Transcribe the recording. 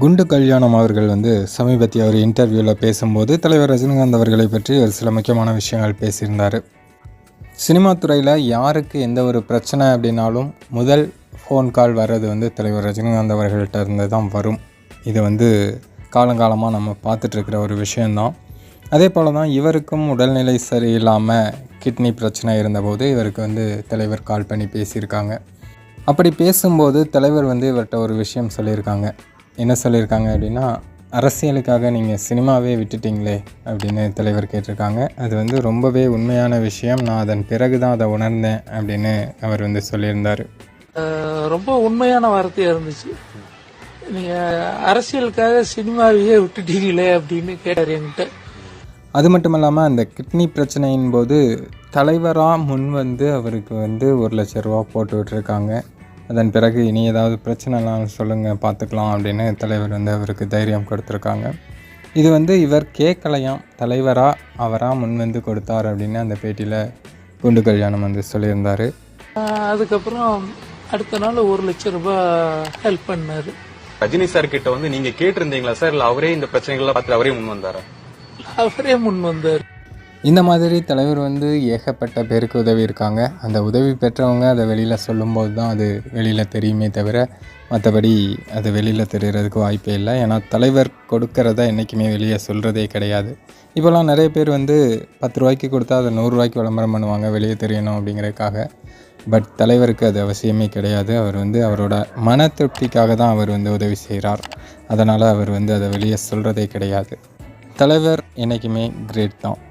குண்டு கல்யாணம் அவர்கள் வந்து சமீபத்திய ஒரு இன்டர்வியூவில் பேசும்போது தலைவர் ரஜினிகாந்த் அவர்களை பற்றி ஒரு சில முக்கியமான விஷயங்கள் பேசியிருந்தார். சினிமா துறையில் யாருக்கு எந்த ஒரு பிரச்சனை அப்படின்னாலும் முதல் ஃபோன் கால் வர்றது வந்து தலைவர் ரஜினிகாந்த் அவர்கள்ட்ட இருந்து தான் வரும். இது வந்து காலங்காலமாக நம்ம பார்த்துட்ருக்கிற ஒரு விஷயந்தான் அதே போல் தான் இவருக்கும் உடல்நிலை சரியில்லாமல் கிட்னி பிரச்சனை இருந்தபோது இவருக்கு வந்து தலைவர் கால் பண்ணி பேசியிருக்காங்க. அப்படி பேசும்போது தலைவர் வந்து இவர்கிட்ட ஒரு விஷயம் சொல்லியிருக்காங்க. என்ன சொல்லியிருக்காங்க அப்படின்னா அரசியலுக்காக நீங்கள் சினிமாவே விட்டுட்டீங்களே அப்படின்னு தலைவர் கேட்டிருக்காங்க. அது வந்து ரொம்பவே உண்மையான விஷயம். நான் அதன் பிறகு தான் அதை உணர்ந்தேன் அப்படின்னு அவர் வந்து சொல்லியிருந்தார். ரொம்ப உண்மையான வார்த்தையா இருந்துச்சு. நீங்க அரசியலுக்காக சினிமாவையே விட்டுட்டீங்களே அப்படின்னு கேட்டார் என்கிட்ட. அது மட்டும் இல்லாமல் அந்த கிட்னி பிரச்சனையின் போது தலைவராக முன் வந்து அவருக்கு வந்து ஒரு லட்ச ரூபா போட்டு விட்டுருக்காங்க. அதன் பிறகு இனி ஏதாவது பிரச்சனைலாம் சொல்லுங்கள் பார்த்துக்கலாம் அப்படின்னு தலைவர் வந்து அவருக்கு தைரியம் கொடுத்துருக்காங்க. இது வந்து இவர் கேட்கலையாம் தலைவராக அவராக முன் வந்து கொடுத்தார் அப்படின்னு அந்த பேட்டியில் குண்டு கல்யாணம் வந்து சொல்லியிருந்தார். அதுக்கப்புறம் அடுத்த நாள் ஒரு லட்சம் ரூபாய் ஹெல்ப் பண்ணாரு. ரஜினி சார் கிட்ட வந்து நீங்க கேட்டிருந்தீங்களா சார் இல்ல அவரே இந்த பிரச்சனைகளை பார்த்து அவரே முன் வந்தாரா? அவரே முன் வந்தார். இந்த மாதிரி தலைவர் வந்து ஏகப்பட்ட பேருக்கு உதவி இருக்காங்க. அந்த உதவி பெற்றவங்க அதை வெளியில் சொல்லும்போது தான் அது வெளியில் தெரியுமே தவிர மற்றபடி அது வெளியில் தெரிகிறதுக்கு வாய்ப்பே இல்லை. ஏன்னா தலைவர் கொடுக்கறத என்றைக்குமே வெளியே சொல்கிறதே கிடையாது. இப்போல்லாம் நிறைய பேர் வந்து பத்து ரூபாய்க்கு கொடுத்தா அதை நூறுரூவாய்க்கு விளம்பரம் பண்ணுவாங்க வெளியே தெரியணும் அப்படிங்கிறதுக்காக. பட் தலைவருக்கு அது அவசியமே கிடையாது. அவர் வந்து அவரோட மன திருப்திக்காக தான் அவர் வந்து உதவி செய்கிறார் அதனால் அவர் வந்து அதை வெளியே சொல்கிறதே கிடையாது. தலைவர் என்றைக்குமே கிரேட் தான்.